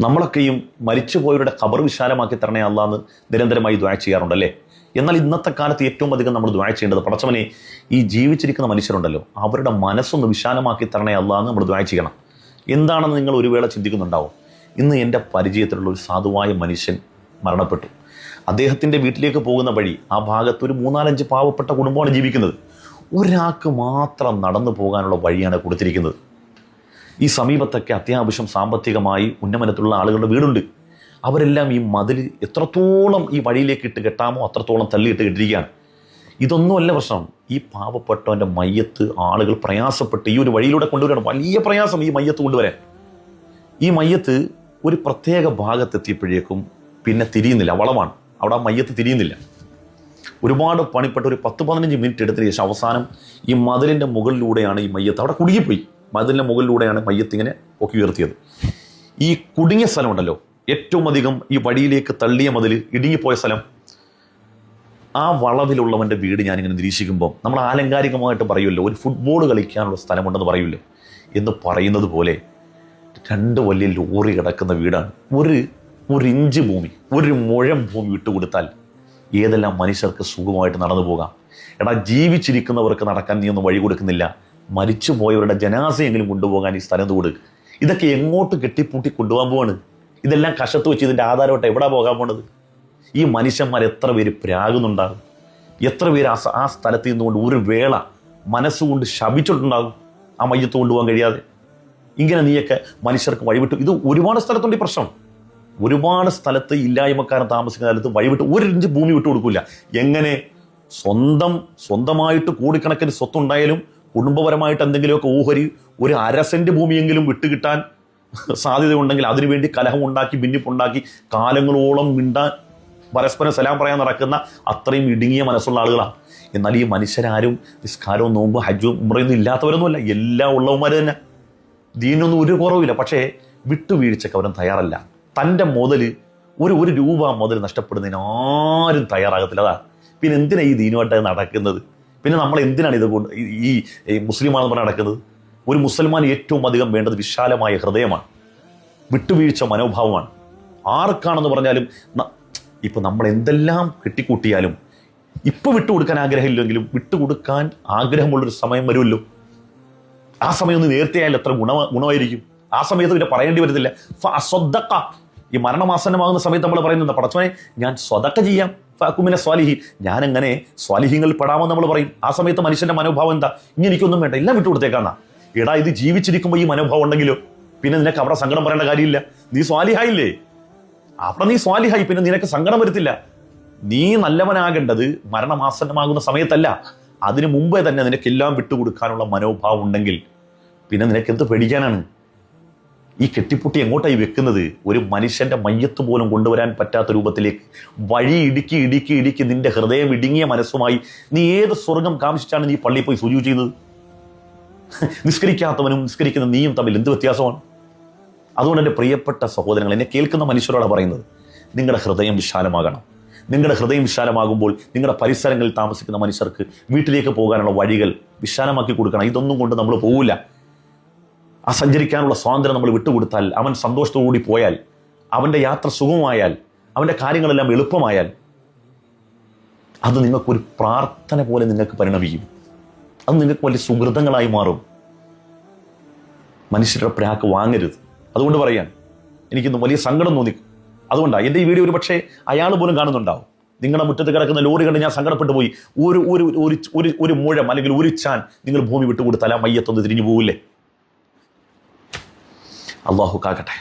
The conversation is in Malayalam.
നമ്മളൊക്കെയും മരിച്ചുപോയവരുടെ ഖബർ വിശാലമാക്കി തരണേ അല്ലാന്ന് നിരന്തരമായി ദ്വായ ചെയ്യാറുണ്ടല്ലേ? എന്നാൽ ഇന്നത്തെ കാലത്ത് ഏറ്റവും അധികം നമ്മൾ ദ്വായ ചെയ്യേണ്ടത് പടച്ചവനെ ഈ ജീവിച്ചിരിക്കുന്ന മനുഷ്യരുണ്ടല്ലോ. അവരുടെ മനസ്സൊന്ന് വിശാലമാക്കി തരണേ അല്ലാന്ന് നമ്മൾ ദ്വായ ചെയ്യണം. എന്താണെന്ന് നിങ്ങൾ ഒരു വേള ചിന്തിക്കുന്നുണ്ടാവും. ഇന്ന് എന്റെ പരിചയത്തിലുള്ള ഒരു സാധുവായ മനുഷ്യൻ മരണപ്പെട്ടു. അദ്ദേഹത്തിന്റെ വീട്ടിലേക്ക് പോകുന്ന വഴി ആ ഭാഗത്ത് ഒരു മൂന്നാലഞ്ച് പാവപ്പെട്ട കുടുംബമാണ് ജീവിക്കുന്നത്. ഒരാൾക്ക് മാത്രം നടന്നു പോകാനുള്ള വഴിയാണ് കൊടുത്തിരിക്കുന്നത്. ഈ സമീപത്തൊക്കെ അത്യാവശ്യം സാമ്പത്തികമായി ഉന്നമനത്തിലുള്ള ആളുകളുടെ വീടുണ്ട്. അവരെല്ലാം ഈ മതിൽ എത്രത്തോളം ഈ വഴിയിലേക്ക് ഇട്ട് കെട്ടാമോ അത്രത്തോളം തള്ളിയിട്ട് കെട്ടിരിക്കുകയാണ് ഇതൊന്നുമല്ല പ്രശ്നം. ഈ പാവപ്പെട്ടവന്റെ മയ്യത്ത് ആളുകൾ പ്രയാസപ്പെട്ട് ഈ ഒരു വഴിയിലൂടെ കൊണ്ടുവരാണ് വലിയ പ്രയാസം ഈ മയ്യത്ത് കൊണ്ടുവരാൻ. ഈ മയ്യത്ത് ഒരു പ്രത്യേക ഭാഗത്തെത്തിയപ്പോഴേക്കും പിന്നെ തിരിയുന്നില്ല. വളമാണ് അവിടെ ആ മയ്യത്ത് തിരിയുന്നില്ല. ഒരുപാട് പണിപ്പെട്ട ഒരു പത്ത് പതിനഞ്ച് മിനിറ്റ് എടുത്തതിന് ശേഷം അവസാനം ഈ മതിലിന്റെ മുകളിലൂടെയാണ് ഈ മയ്യത്ത്. അവിടെ കുടുങ്ങിപ്പോയി. മതിലിന്റെ മുകളിലൂടെയാണ് മയ്യത്തിങ്ങനെ പൊക്കി ഉയർത്തിയത്. ഈ കുടുങ്ങിയ സ്ഥലമുണ്ടല്ലോ. ഏറ്റവും അധികം ഈ വഴിയിലേക്ക് തള്ളിയ മതിൽ ഇടുങ്ങിപ്പോയ സ്ഥലം. ആ വളവിലുള്ളവന്റെ വീട് ഞാനിങ്ങനെ നിരീക്ഷിക്കുമ്പോൾ നമ്മൾ ആലങ്കാരികമായിട്ട് പറയുമല്ലോ ഒരു ഫുട്ബോൾ കളിക്കാനുള്ള സ്ഥലമുണ്ടെന്ന് പറയൂലേ എന്ന് പറയുന്നത് പോലെ രണ്ട് വലിയ ലോറി കിടക്കുന്ന വീടാണ്. ഒരു ഒരു ഇഞ്ച് ഭൂമി ഒരു മുഴം ഭൂമി വിട്ടുകൊടുത്താൽ ഏതെല്ലാം മനുഷ്യർക്ക് സുഖമായിട്ട് നടന്നു പോകാം. എടാ ജീവിച്ചിരിക്കുന്നവർക്ക് നടക്കാൻ നീ ഒന്നും വഴി കൊടുക്കുന്നില്ല. മരിച്ചു പോയവരുടെ ജനാസയെങ്കിലും കൊണ്ടുപോകാൻ ഈ സ്ഥലത്ത് കൊടുക്കുക ഇതൊക്കെ എങ്ങോട്ട് കെട്ടിപ്പൂട്ടി കൊണ്ടുപോകാൻ പോവാണ്? ഇതെല്ലാം കഷത്ത് വെച്ച് ഇതിന്റെ ആധാരമായിട്ട് എവിടെ പോകാൻ പോണത്? ഈ മനുഷ്യന്മാർ എത്ര പേര് പ്രാകുന്നുണ്ടാകും? എത്ര പേര് ആ ആ സ്ഥലത്ത് നിന്നുകൊണ്ട് ഒരു വേള മനസ്സുകൊണ്ട് ശപിച്ചിട്ടുണ്ടാകും? ആ മയ്യത്ത് കൊണ്ടുപോകാൻ കഴിയാതെ. ഇങ്ങനെ നീയൊക്കെ മനുഷ്യർക്ക് വഴിവിട്ടു. ഇത് ഒരുപാട് സ്ഥലത്തുണ്ട് ഈ പ്രശ്നം. ഒരുപാട് സ്ഥലത്ത് ഇല്ലായ്മക്കാരൻ താമസിക്കുന്ന സ്ഥലത്ത് വഴിവിട്ട് ഒരു ഇഞ്ച് ഭൂമി വിട്ടു കൊടുക്കില്ല എങ്ങനെ സ്വന്തം സ്വന്തമായിട്ട് കോടിക്കണക്കിന് സ്വത്തുണ്ടായാലും കുടുംബപരമായിട്ട് എന്തെങ്കിലുമൊക്കെ ഊഹരി ഒരു അര സെന്റ് ഭൂമിയെങ്കിലും വിട്ടുകിട്ടാൻ സാധ്യതയുണ്ടെങ്കിൽ അതിനുവേണ്ടി കലഹം ഉണ്ടാക്കി ഭിന്നിപ്പുണ്ടാക്കി കാലങ്ങളോളം മിണ്ടാൻ പരസ്പരം സലാം പറയാൻ നടക്കുന്ന അത്രയും ഇടുങ്ങിയ മനസ്സുള്ള ആളുകളാണ്. എന്നാൽ ഈ മനുഷ്യരാരും നിസ്കാരവും നോമ്പും ഹജ്ജും ഉമ്രയൊന്നും ഇല്ലാത്തവരൊന്നുമല്ല. എല്ലാ ഉള്ളവന്മാർ തന്നെ. ദീനൊന്നും ഒരു കുറവില്ല പക്ഷേ വിട്ടുവീഴ്ചക്ക് അവരും തയ്യാറല്ല. തന്റെ മുതൽ ഒരു ഒരു രൂപ മുതൽ നഷ്ടപ്പെടുന്നതിന് ആരും തയ്യാറാകത്തില്ല. അതാണ് പിന്നെ എന്തിനാണ് ഈ ദീനുമായിട്ട് നടക്കുന്നത്? പിന്നെ നമ്മൾ എന്തിനാണ് ഇത് ഈ- മുസ്ലിമാണെന്ന് പറഞ്ഞ് നടക്കുന്നത്? ഒരു മുസൽമാൻ ഏറ്റവും അധികം വേണ്ടത് വിശാലമായ ഹൃദയമാണ്. വിട്ടുവീഴ്ച മനോഭാവമാണ്. ആർക്കാണെന്ന് പറഞ്ഞാലും ഇപ്പം നമ്മൾ എന്തെല്ലാം കെട്ടിക്കൂട്ടിയാലും ഇപ്പം വിട്ടുകൊടുക്കാൻ ആഗ്രഹമില്ലെങ്കിലും വിട്ടുകൊടുക്കാൻ ആഗ്രഹമുള്ളൊരു സമയം വരുമല്ലോ. ആ സമയം ഒന്ന് നേരത്തെ ആയാലും എത്ര ഗുണ ഗുണമായിരിക്കും. ആ സമയത്ത് പിന്നെ പറയേണ്ടി വരത്തില്ല. ഫഅസ്വദ്ദഖ. ഈ മരണമാസന്നമാകുന്ന സമയത്ത് നമ്മൾ പറയുന്നത് പടച്ചവനെ ഞാൻ സ്വതക്ക ചെയ്യാം. ഫാക്കുമിനെ സ്വാലിഹി. ഞാൻ എങ്ങനെ സ്വാലിഹിങ്ങളിൽ പെടാമെന്ന് നമ്മൾ പറയും? ആ സമയത്ത് മനുഷ്യന്റെ മനോഭാവം എന്താ? ഇനി എനിക്കൊന്നും വേണ്ട. എല്ലാം വിട്ടുകൊടുത്തേക്കാന്നാ എടാ ഇത് ജീവിച്ചിരിക്കുമ്പോൾ ഈ മനോഭാവം ഉണ്ടെങ്കിലോ? പിന്നെ നിനക്ക് അവിടെ സങ്കടം പറയേണ്ട കാര്യമില്ല. നീ സ്വാലിഹായില്ലേ? അവിടെ നീ സ്വാലിഹായി. പിന്നെ നിനക്ക് സങ്കടം വരത്തില്ല. നീ നല്ലവനാകേണ്ടത് മരണമാസന്നമാകുന്ന സമയത്തല്ല. അതിനു മുമ്പേ തന്നെ നിനക്കെല്ലാം വിട്ടുകൊടുക്കാനുള്ള മനോഭാവം ഉണ്ടെങ്കിൽ പിന്നെ നിനക്കെന്ത് പേടിക്കാനാണ്? ഈ കെട്ടിപ്പൊട്ടി എങ്ങോട്ടായി വെക്കുന്നത്? ഒരു മനുഷ്യന്റെ മയ്യത്ത് പോലും കൊണ്ടുവരാൻ പറ്റാത്ത രൂപത്തിലേക്ക്. വഴി ഇടുക്കി ഇടുക്കി ഇടുക്കി നിന്റെ ഹൃദയം ഇടുങ്ങിയ മനസ്സുമായി നീ ഏത് സ്വർഗം കാമിച്ചിട്ടാണ് നീ പള്ളിയിൽ പോയി സുജു ചെയ്യുന്നത്? നിസ്കരിക്കാത്തവനും നിസ്കരിക്കുന്ന നീയും തമ്മിൽ എന്ത് വ്യത്യാസമാണ്? അതുകൊണ്ട് എന്റെ പ്രിയപ്പെട്ട സഹോദരങ്ങൾ എന്നെ കേൾക്കുന്ന മനുഷ്യരോടാണ് പറയുന്നത് നിങ്ങളുടെ ഹൃദയം വിശാലമാകണം. നിങ്ങളുടെ ഹൃദയം വിശാലമാകുമ്പോൾ നിങ്ങളുടെ പരിസരങ്ങളിൽ താമസിക്കുന്ന മനുഷ്യർക്ക് വീട്ടിലേക്ക് പോകാനുള്ള വഴികൾ വിശാലമാക്കി കൊടുക്കണം. ഇതൊന്നും കൊണ്ട് നമ്മൾ പോവില്ല. ആ സഞ്ചരിക്കാനുള്ള സ്വാതന്ത്ര്യം നമ്മൾ വിട്ടുകൊടുത്താൽ അവൻ സന്തോഷത്തോടുകൂടി പോയാൽ അവന്റെ യാത്ര സുഖമായാൽ അവന്റെ കാര്യങ്ങളെല്ലാം എളുപ്പമായാൽ അത് നിങ്ങൾക്കൊരു പ്രാർത്ഥന പോലെ നിങ്ങൾക്ക് പരിണമിക്കും. അത് നിങ്ങൾക്ക് വലിയ സുഹൃതങ്ങളായി മാറും. മനുഷ്യരുടെ പ്രാക്ക് വാങ്ങരുത്. അതുകൊണ്ട് പറയാൻ എനിക്കിന്ന് വലിയ സങ്കടം തോന്നി. അതുകൊണ്ടാണ് എന്റെ ഈ വീഡിയോ ഒരു പക്ഷേ അയാൾ പോലും കാണുന്നുണ്ടാവും. നിങ്ങളുടെ മുറ്റത്ത് കിടക്കുന്ന ലോറി കണ്ട് ഞാൻ സങ്കടപ്പെട്ടു പോയി. ഒരു ഒരു ഒരു ഒരു മുഴം അല്ലെങ്കിൽ ഒരു ചാൻ നിങ്ങൾ ഭൂമി വിട്ടുകൊടുത്താൽ ആ മയ്യത്തൊന്ന് തിരിഞ്ഞു പോകില്ലേ അള്ളാഹു കാക്കട്ടെ.